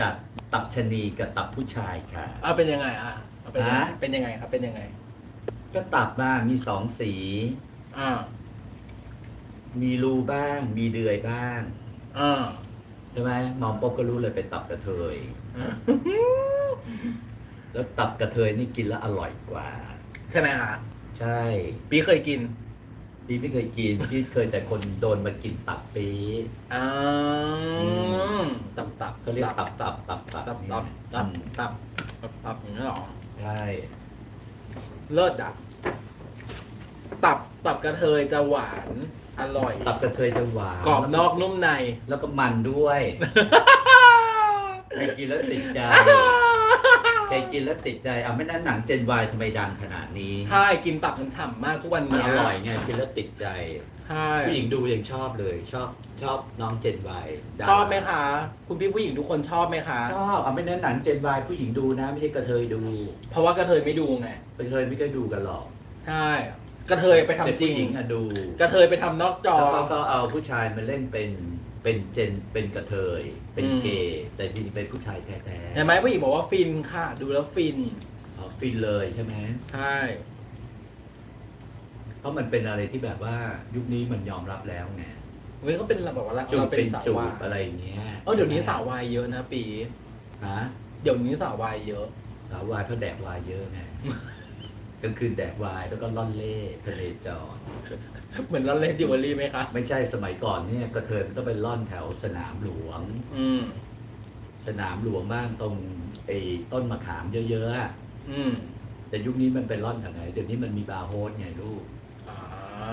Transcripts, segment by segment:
จัดตับชะนีกับตับผู้ชายค่ะเอาเป็นยังไงอะเอาเป็นยังไงฮะ เป็นยังไงครับเป็นยังไง ก็ตับมามีสองสี อ่า มีรูบ้าง มีเดือยบ้างอ่าใช่ไหมมองปกก็รู้เลยเป็นตับกระเทย อ่าแล้วตับกระเทยนี่กินแล้วอร่อยกว่า ใช่ไหมฮะใช่ ปีเคยกิน พี่ไม่เคยกิน พี่เคยแต่คนโดนมากินตับปีอ่าตับตับเขาเรียกตับตับตับตับตับนี่ตับนะตับอืมตับตับตับอย่างนี้เหรอใช่เลิศอะตับตับกระเทยจะหวานอร่อย ตับกระเทยจะหวานกรอบนอกนุ่มใน แล้วก็มันด้วยใครกินแล้วติดใจ ใครกินแล้วติดใจเอาไม่นั้นหนังเจนวายทำไมดังขนาดนี้ใช่กินตับมันฉ่ำมากทุกวันมันนี้อร่อยไงกินแล้วติดใจ ใช่ผู้หญิงดูยังชอบเลย ชอบชอบน้องเจนวายดังชอบไหมคะ คุณพี่ผู้หญิงทุกคนชอบไหมคะ ชอบเอาไม่นั้นหนังเจนวายผู้หญิงดูนะ ไม่ใช่กระเทยดูเพราะว่ากระเทยไม่ดูไงกระเทยไม่เคยดูกันหรอกใช่กระเทยไปทำแต่จริงผู้หญิงอะดูกระเทยไปทำนอกจอ แล้วเขาก็เอาผู้ชายมาเล่นเป็น เป็นเจนเป็นกระเทย เป็นอืมเกย์แต่จริงๆเป็นผู้ชายแท้ๆเห็นไหมผู้หญิงบอกว่าฟินค่ะ ดูแล้วฟินอ๋อฟินเลยใช่ไหมใช่เพราะมันเป็นอะไรที่แบบว่ายุคนี้มันยอมรับแล้วไงเว้ยเขาเป็นแบบว่าเราจูบเราเป็เป็นนสาวจูวาบยอะไรอย่างเงี้ยเออเดี๋ยวนี้ใช่ไหมสาววายเยอะนะปี ฮะเดี๋ยวนี้สาววายเยอะ สาววายเพราะแดกวายเยอะไง กลางคืนแดกวายแล้วก็ล่อนเล่ทะเลจอดเหมือนเราเล่นจิวเวลรี่ไหมคะไม่ใช่สมัยก่อนเนี่ยกระเทยมันต้องไปล่อนแถวสนามหลวง อืม สนามหลวงบ้างตรงไอ้ต้นมะขามเยอะๆอะอืมแต่ยุคนี้มันไปล่อนแถวไหนเดี๋ยวนี้มันมีบาร์โฮสไงลูกอ่า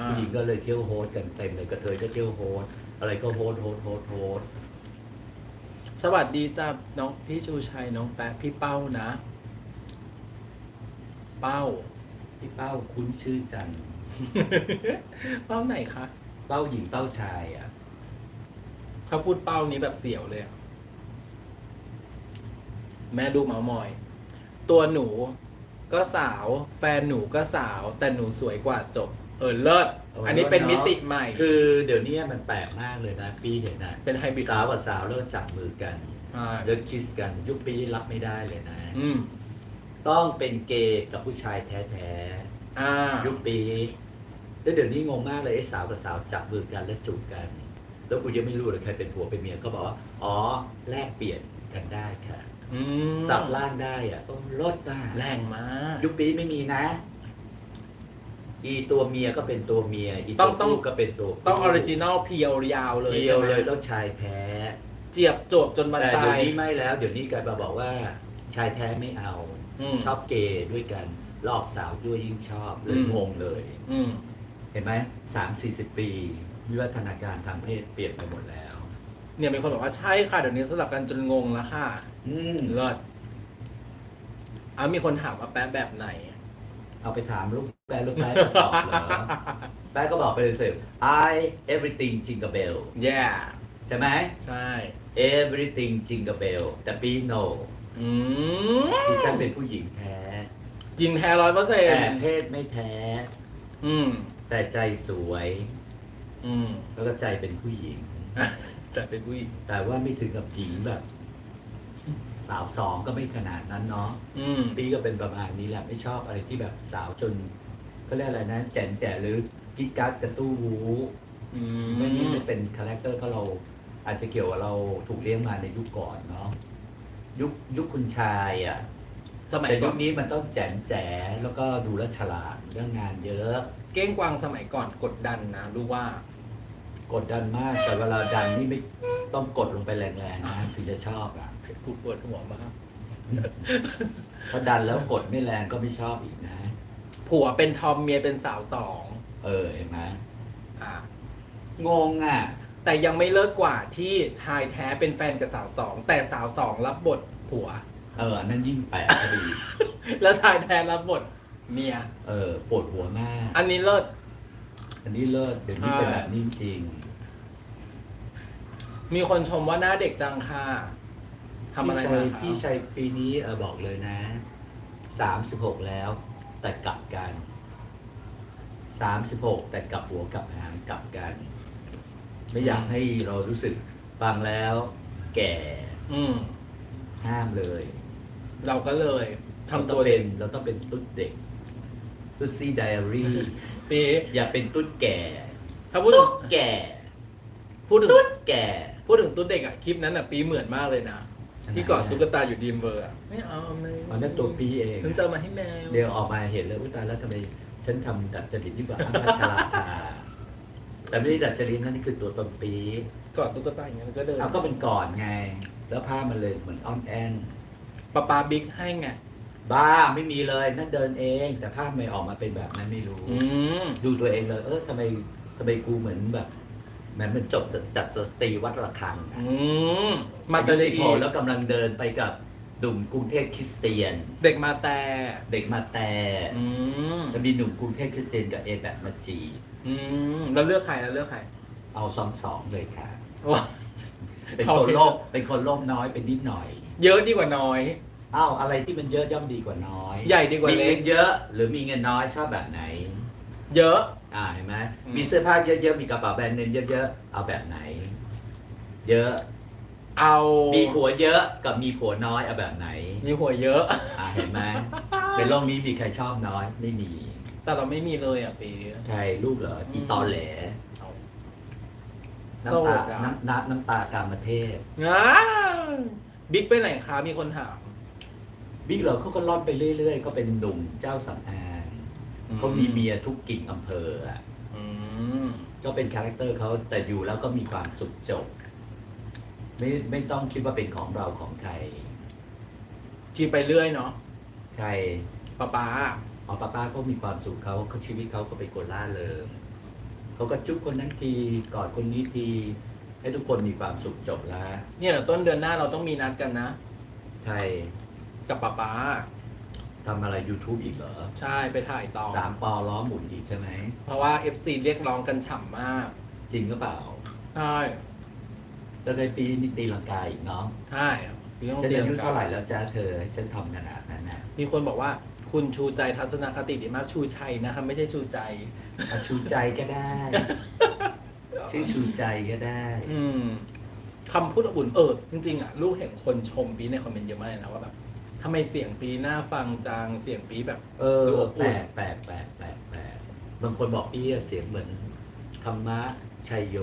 ผู้หญิงก็เลยเที่ยวโฮสกันเต็มเลยกระเทยก็เที่ยวโฮสอะไรก็โฮสโฮสโฮสโฮสสวัสดีจ้าน้องพี่ชูชัยน้องแป๊ะพี่เป้านะ เป้า พี่เป้าคุ้นชื่อจัง เป้าไหนคะเป้าหญิงเป้าชายอะเขาพูดเป้านี้แบบเสียวเลยอะแม่ดูเมามอย ตัวหนูก็สาว แฟนหนูก็สาว แต่หนูสวยกว่าจบ เออเลิศโอ้ยอันนี้เป็นเลิศเนอะมิติใหม่ คือเดี๋ยวนี้มันแปลกมากเลยนะพี่เห็นนะเป็นไฮบริดสาวกับสาวแล้วก็จับมือกันใช่แล้วคิสกัน ยุคปีรับไม่ได้เลยนะ อืม ต้องเป็นเกย์กับผู้ชายแท้อ่าๆยุคปีแล้วเดี๋ยวนี้งงมากเลยไอ้สาวกับสาวจับมือกันแล้วจูบกัน แล้วกูยังไม่รู้เลยใครเป็นผัวเป็นเมียก็บอกว่าอ๋อแลกเปลี่ยนกันได้ค่ะ อืมสับล่างได้อะต้องลดได้แรงมากยุคปีไม่มีนะ อีตัวเมียก็เป็นตัวเมีย อีต้ตัอวงต้องผู้ก็เป็นตัวผู้ต้องออริจินอลเพียวยาวเลยเดียใช่วไหมเลยต้องชายแท้ เจียบจบจนมันแต่ตาเดี๋ยวย นี้ไม่แล้ว เดี๋ยวนี้กลายมาบอกว่า ชายแท้ไม่เอา อืมชอบเกย์ด้วยกันลอกสาวด้วยยิ่งชอบเลอืยมงงเลย อืม เห็นไหมสามสี่สิบปี วิวัฒนาการทางเพศเปลี่ยนไปหมดแล้ว เนี่ยมีคนบอกว่าใช่ค่ะเดี๋ยวนี้สลับกันจนงงแล้วค่ะอืมเลิศอะมีคนถามว่าแป๊ะแบบไหน เอาไปถามลูกแป๊ะลูกแป๊ะจะตอบเหรอ แป๊ะก็บอกไปเลยสิ I everything jingle bell yeah ใช่ไหม ใช่ everything jingle bell แต่ปี no อืมดิฉันเป็นผู้หญิงแท้ยิงแท้ร้อยเปอร์เซ็นแต่ต์เพศไม่แท้ อืม แต่ใจสวย อืม แล้วก็ใจเป็นผู้หญิง แต่เป็นผู้หญิงแต่ว่าไม่ถึงกับหญิงแบบ สาวสองก็ไม่ขนาดนั้นเนาะอืม ปีก็เป็นประมาณนี้แหละ ไม่ชอบอะไรที่แบบสาวจนก็เรียกอะไรนะแจ๋นแจ๋หรือกิ๊กกักกระตู้วู อืไม่ไม่มได้เป็นคาแรคเตอร์เพราะเราอาจจะเกี่ยวกับเราถูกเลี้ยงมาในยุคก่อนเนาะ ยุคยุคคุณชายอะสมัยแต่ก่ยุอนคนี้มันต้องแจ๋นแจ๋แล้วก็ดูแลวฉลาดเรื่องงานเยอะ เก้งกวางสมัยก่อนกดดันนะรู้ว่า กดดันมาก แต่เวลาดันนี่ไม่ต้องกดลงไปแรงๆนะถึงจะชอบอะ กูปวดหัวมากถ้าดันแล้วกดไม่แรงก็ไม่ชอบอีกนะ ผัวเป็นทอมเมียเป็นสาวสองเออเห็นไหมอะ งงอะ แต่ยังไม่เลิกกว่าที่ชายแท้เป็นแฟนกับสาวสอง แต่สาวสองรับบทผัว เอออันนั้นยิ่งแปลกคดี แล้วชายแท้รับบทเมีย เออปวดหัวมาก อันนี้เลิศ อันนี้เลิศเดี๋ยวนี้เป็นแบบนี้จริง มีคนชมว่าหน้าเด็กจังค่ะทำอะไรพี่ชัมายคะพี่ชัยปีนี้เออบอกเลยนะสามสิบหกแล้ว แต่กลับกันสามสิบหกแต่กลับหัวกลับหางกลับกัน ไม่อยากให้เรารู้สึกฟังแล้ว แก่อืม ห้ามเลย เราก็เลยทำเราต้ตัอวงเป็เด็นกเราต้องเป็นตุ๊ดเด็ก ตุ๊ดซี่ไดอารี่ ปีอย่าเป็นตุ๊ดแก่ ถ้าพูดถึตุ๊งดแก่ พูดถึงตุ๊ดแก่ พูดถึงตุ๊ดเด็กอะคลิปนั้นอะปีเหมือนมากเลยนะที่กอดตุ๊กตาอยู่ดีมเวอร์อะไม่เอาไม่มันนั่นตัวปีเอง ถึงจะเอามาให้แมว เดี๋ยวออกมาเห็นเลยว่าตายแล้วทำไมฉันทำดัดจริตยิ่งกว่าอ้ำพัชราภา แต่ไม่ได้ดัดจริตนั่นนี่คือตัวตนปีกอดตุ๊กตาอย่างเงี้ยมันก็เดินเอาก็เป็นก่อนไง แล้วผ้ามันเลยเหมือนอ้อนแอนปาปาบิ๊กให้ไงบ้าไม่มีเลยนั่นเดินเอง แต่ภาพไม่ออกมาเป็นแบบนั้นไม่รู้ อืมดูตัวเองเลย เออทำไมทำไมกูเหมือนแบบเหมือนมันจบจากจัดสตรีวัดระฆังอะอืมมาอาแต่ยุเด็สิกบหกแล้วกำลังเดินไปกับหนุ่มกรุงเทพคริสเตียน เด็กมาแต่เด็กมาแต่อืมจะมีหนุ่มกรุงเทพคริสเตียนกับเอแบบมาจีบ อืมแล้วเลือกใครแล้วเลือกใครเอาสองสองเลยค่ะว้าเป็นเขาคนโลภเป็นคนโลภน้อยเป็นนิดหน่อย เยอะดีกว่าน้อย อ้าวอะไรที่มันเยอะย่อมดีกว่าน้อยใหญ่ดีกว่ามีเล็เงิกนเยอะหรือมีเงินน้อยชอบแบบไหน เยอะ อ่าเห็นไหมอืม มีเสื้อผ้าเยอะๆมีกระเป๋าแบรนด์เนมเยอะๆเอาแบบไหน เยอะเอามีผัวเยอะกับมีผัวน้อยเอาแบบไหน มีหัวเยอะ อ่าเห็นไหมเป็นโลกนี้มีใครชอบน้อยไม่มี แต่เราไม่มีเลยอะปีใครรูปเหรออีตอแหลเอาน้ำโสตาดอะน้ำน้ำน้ำตากามเทพง้าบิ๊กไปไหนคะมีคนถาม บิ๊กเหรอเขาก็ล่อนไปเรื่อย ๆ ก็เป็นหนุ่มเจ้าสำอางเขามีเมียทุกกิ่งอำเภออะอืม ก็เป็นคาแรคเตอร์เขาแต่อยู่แล้วก็มีความสุขจบ ไม่ไม่ต้องคิดว่าเป็นของเราของใครคิดไปเรื่อยเนาะใครป้าป้า อ๋อป้าป้าเขามีความสุขเขาเขาชีวิตเขาก็เป็นคนล่าเริงเขาก็จุ๊บคนนั้นทีกอดคนนี้ที ให้ทุกคนมีความสุขจบแล้วเนี่ยเดี๋ยวต้นเดือนหน้าเราต้องมีนัดกันนะใครกับป้าป้าทำอะไร YouTube อีกเหรอใช่ไปถ่ายต่อ สามปอล้อหมุนอีกใช่ไหม เพราะว่า FC เรียกร้องกันฉ่ำมาก จริงก็เปล่าใช่แล้วในปีนี้ตีลังกาอีกเนาะใช่พี่ต้องฉันเตรียอามยุกันเท่าไหร่แล้วจ้าเธอให้ฉันทำขนาดนั้นน่ะมีคนบอกว่า คุณชูใจทัศนคติดีมากชูชัยนะครับไม่ใช่ชูใจเอาชูใจก็ได้ ชื่อชูใจก็ได้ อืมคำพูดอบอุ่นเออจริงๆอะลูกเห็นคนชมปีในคอมเมนต์เยอะมากเลยนะว่าแบบทำไมเสียงปีหน้าฟังจังเสียงปีแบบ เออดูอบอุ่นแปลกแปลกแปลกแปลกแปลกบางคนบอกพี่อะเสียงเหมือนธรรมะชัยโย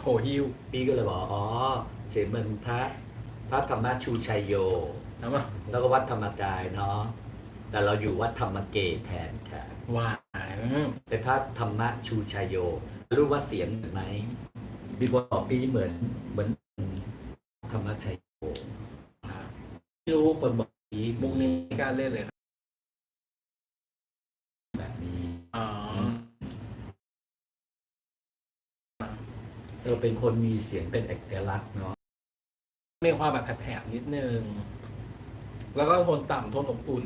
โหฮิวพี่ก็เลยบอกอ๋อ เสียงเหมือนพระ พระธรรมชูชัยโย นะมั้แล้วก็วัดธรรมกายเนาะ แต่เราอยู่วัดธรรมเกตแทนค่ะว้ายเป็นพระธรรมชูชัยโย รู้ว่าเสียงเหมือนไหมมีคนบอกพี่เหมือนเหมือนธรรมชัยโยไม่รู้คนบอกพี่มุกนี้ไม่กล้ารเล่นเลยครับแบบนี้อ๋อเออเป็นคนมีเสียงเป็นเอกลักษณ์เนาะมีความแบบแผบๆนิดนึง แล้วก็โทนต่ำโทนอบอุ่น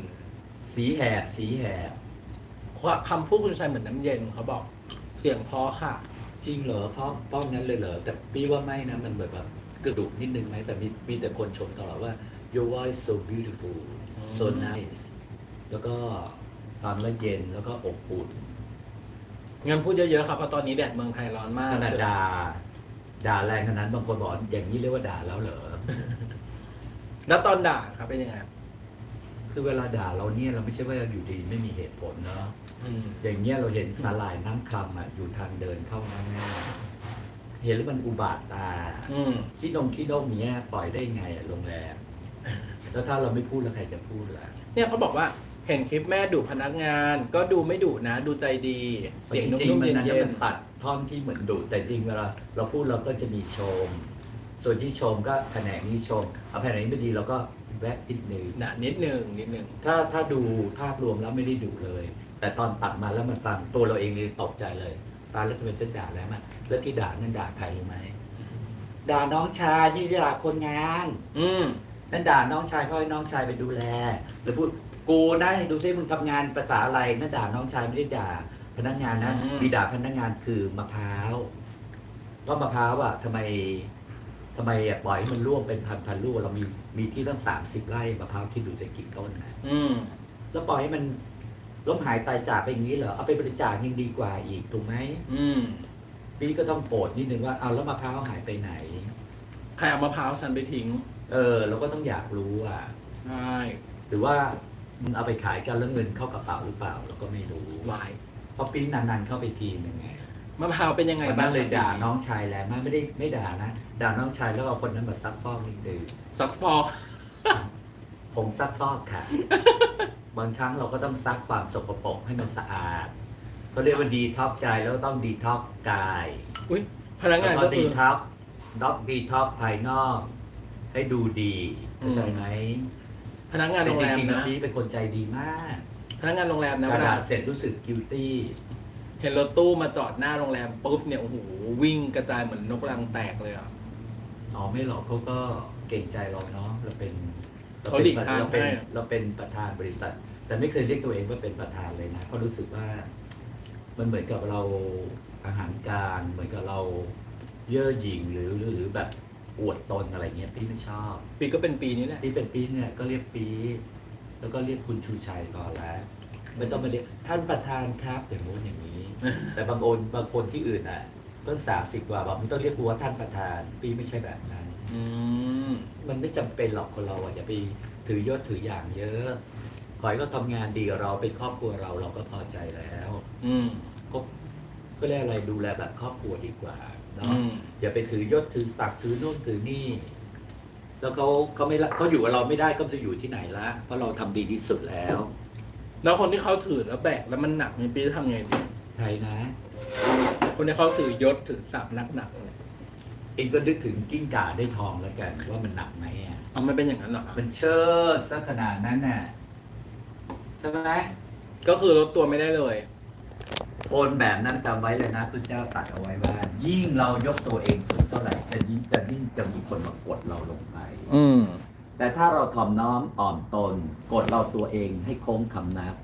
สีแหบสีแหบคำพูดคุณชัยเหมือนน้ำเย็นเขาบอกเสียงเพอค่ะ จริงเหรอเพราะป้องนั้นเลยเหรอ แต่พี่ว่าไม่นะ มันแบบแบบกระดุกนิดนึงไหมแต่มีมีแต่คนชมตลอดว่า your voice so beautiful so อืม nice แล้วก็ฟังแล้วเย็นแล้วก็อบอุ่นงั้นพูดเยอะๆครับเพราะตอนนี้แดดเมืองไทยร้อนมากขนาดด่าด่าแรงขนาดนั้นบางคนบอกอย่างนี้เรียกว่าด่าแล้วเหรอ แล้วตอนด่าครับเป็นยังไงคื อเวลาด่าเราเนี่ยเราไม่ใช่ว่าอยู่ดีไม่มีเหตุผลเนาะอืมอย่างเงี้ยเราเห็นสลายน้ำคำอะอยู่ทางเดินเข้าหน้าแม่เห็นแล้วมันอุบาทตาอืมขี้นงขี้นกเนี้ยปล่อยได้ไงอะโรงแรมแล้วถ้าเราไม่พูดแล้วใครจะพูดล่ะเนี่ยเขาบอกว่าเห็นคลิปแม่ดุพนักงาน ก็ดูไม่ดุนะ ดูใจดี เสียงจนุ่ริงมๆๆมันนั้นเย็มันนตัดท่อนที่เหมือนดุแต่จริงเวลาเราพูดเราก็จะมีชม ส่วนที่ชมก็แผนกนี้ชม เอาแผนกนี้ไม่ดีเราก็แวะนิดนึงๆนะนิดนึงนิดนึงถ้าถ้าดูภาพรวมแล้วไม่ได้ดุเลย แต่ตอนตัดมาแล้วมันฟังตัวเราเองนี่ตกใจเลย ตายแล้วทำไมฉันด่าแล้วมาแล้วที่ด่านั่นด่าใครรู้ไหมด่าน้องชายนี่ด่าคนงาน อืมนั่นด่าน้องชายพ่อให้น้องชายไปดูแลหรือพูดกูนะดูซิมึงทำงานภาษาอะไรนั่นด่าน้องชายไม่ได้ด่า พนักงานนะอืมมีด่าพนักงานคือมะพร้าวว่ามะพร้าวอะทำไม ทำไมอะปล่อยให้มันร่วงเป็นพันพันลูกเรามีมีที่ตั้งสามสิบไร่มะพร้าวคิดดูจะกี่ต้นนะอืมแล้วปล่อยให้มันล้มหายตายจากไปอย่างนี้เหรอเอาไปบริจาคยังดีกว่าอีกถูกไหมอืมพี่ก็ต้องโปรดนิดนึงว่าเอาแล้วมะพร้าวหายไปไหน ใครเอามะพร้าวฉันไปทิ้งเออ เราก็ต้องอยากรู้อะ ใช่หรือว่ามึงเอาไปขายกันแล้วเงินเข้ากระเป๋าหรือเปล่าเราก็ไม่รู้วายเพราะปีนานๆเข้าไปทีนึงไง มะพร้าวเป็นยังไงวันบ้านั้งนเลยครับด่าพี่น้องชายแรงมากไม่ได้ไม่ด่านะ ด่าน้องชายแล้วเอาคนนั้นมาซักฟอกนิดนึงซักฟอกผงซักฟอกค่ะ บางครั้งเราก็ต้องซักความสกปรกให้มันสะอาดเขาเรียกว่าดีท็อกใจแล้วก็ต้องดีท็อกกายอุ้ยพนักงานแล้วก็ก็คืดีอท็อกด็อกดีท็อกภายนอก ให้ดูดีเข้าใจไหมพนักงานแต่โรงจแรมริงๆแล้วนะพี่เป็นคนใจดีมากพนักงานโรงแรมนะกเวระลาดาษเสร็จรู้สึกกิวตี้ เห็นรถตู้มาจอดหน้าโรงแรมปุ๊บเนี่ยโอ้โหวิ่งกระจายเหมือนนกรังแตกเลยอะ อ๋อไม่หรอกเขาก็เก่งใจเราเนาะเราเป็นเขาหลีกทางเราเป็นให้ เราเป็นประธานบริษัท แต่ไม่เคยเรียกตัวเองว่าเป็นประธานเลยนะเพราะรู้สึกว่า มันเหมือนกับเราอาหารการเหมือนกับเราเย่อหยิ่งหรือหรือหรือแบบอวดตนอะไรเงี้ยพี่ไม่ชอบ ปีก็เป็นปีนี้แหละ พี่เป็นปีเนี่ยก็เรียกปี แล้วก็เรียกคุณชูชัยพอแล้ว ไม่ต้องมาเรียกท่านประธานครับอย่างนู้นอย่างนี้ แต่บางคนบางคนที่อื่นอะเพิ่งสามสิบกว่าบอกไม่ต้องเรียกกูว่าท่านประธาน ปีไม่ใช่แบบนั้น อืมมันไม่จำเป็นหรอกคนเราอะอย่าไปถือยศถืออย่างเยอะขอให้เขาทำงานดีกับเราเป็นครอบครัวเราเราก็พอใจแล้วอืมก็ก็เรียกอะไรดูแลแบบครอบครัวดีกว่าเนาะ อืม อย่าไปถือยศถือศักดิ์ถือโน่นถือนี่ แล้วเขาเขาไม่ละเขาอยู่กับเราไม่ได้ก็จะอยู่ที่ไหนละเพราะเราทำดีที่สุดแล้ว แล้วคนที่เขาถือแล้วแบกแล้วมันหนักในปีจะทำไงดีใครนะ คนที่เขาถือยศถือศักดิ์หนักๆเนี่ยเองก็นึกถึงกิ้งก่าได้ทองแล้วกันว่ามันหนักไหมอะ เอามันเป็นอย่างนั้นเหรอคะมันเชิดซะขนาดนั้นน่ะใช่ไหมก็คือลดตัวไม่ได้เลย คนแบบนั้นจำไว้เลยนะพระเจ้าตรัดเอาไว้ว่า ยิ่งเรายกตัวเองสูงเท่าไหร่จะยิ่งจะยิ่งจะมีคนมากดเราลงไป อืม แต่ถ้าเราถ่อมน้อมอ่อนตนกดเราตัวเองให้โค้งคำนับ